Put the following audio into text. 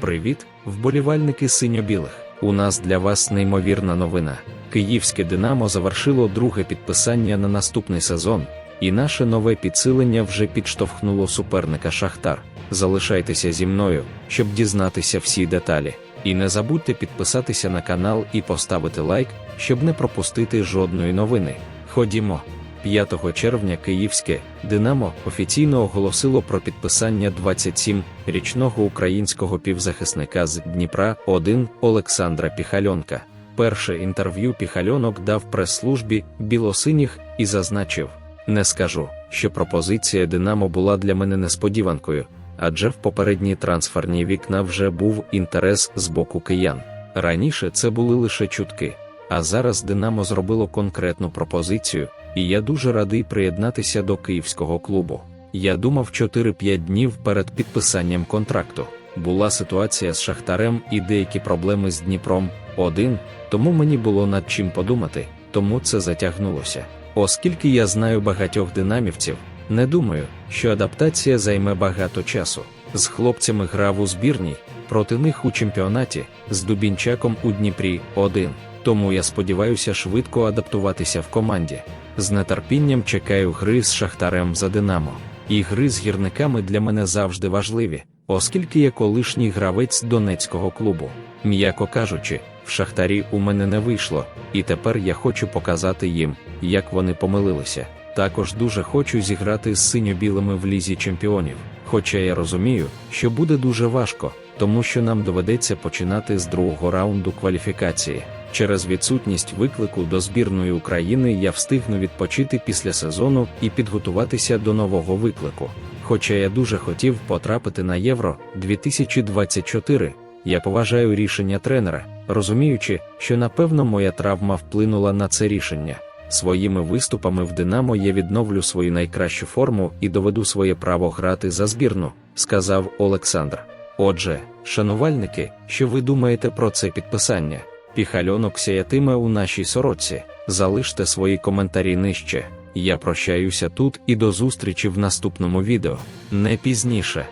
Привіт, вболівальники синьо-білих. У нас для вас неймовірна новина. Київське Динамо завершило друге підписання на наступний сезон, і наше нове підсилення вже підштовхнуло суперника Шахтар. Залишайтеся зі мною, щоб дізнатися всі деталі. І не забудьте підписатися на канал і поставити лайк, щоб не пропустити жодної новини. Ходімо. 5 червня київське Динамо офіційно оголосило про підписання 27-річного українського півзахисника з Дніпра 1 Олександра Піхальонка. Перше інтерв'ю Піхальонок дав прес-службі білосиніх і зазначив: не скажу, що пропозиція Динамо була для мене несподіванкою, адже в попередні трансферні вікна вже був інтерес з боку киян. Раніше це були лише чутки. А зараз Динамо зробило конкретну пропозицію, і я дуже радий приєднатися до київського клубу. Я думав 4-5 днів перед підписанням контракту. Була ситуація з Шахтарем і деякі проблеми з Дніпром один, тому мені було над чим подумати, тому це затягнулося. Оскільки я знаю багатьох динамівців, не думаю, що адаптація займе багато часу. З хлопцями грав у збірній, проти них у чемпіонаті, з Дубінчаком у Дніпрі 1 тому я сподіваюся швидко адаптуватися в команді. З нетерпінням чекаю гри з Шахтарем за Динамо. І гри з гірниками для мене завжди важливі, оскільки я колишній гравець донецького клубу. М'яко кажучи, в Шахтарі у мене не вийшло, і тепер я хочу показати їм, як вони помилилися. Також дуже хочу зіграти з синьо-білими в лізі чемпіонів. Хоча я розумію, що буде дуже важко, тому що нам доведеться починати з другого раунду кваліфікації. Через відсутність виклику до збірної України я встигну відпочити після сезону і підготуватися до нового виклику. Хоча я дуже хотів потрапити на Євро 2024, я поважаю рішення тренера, розуміючи, що напевно моя травма вплинула на це рішення. Своїми виступами в Динамо я відновлю свою найкращу форму і доведу своє право грати за збірну, сказав Олександр. Отже, шанувальники, що ви думаєте про це підписання? Піхальонок сяятиме у нашій сорочці. Залиште свої коментарі нижче. Я прощаюся тут і до зустрічі в наступному відео. Не пізніше.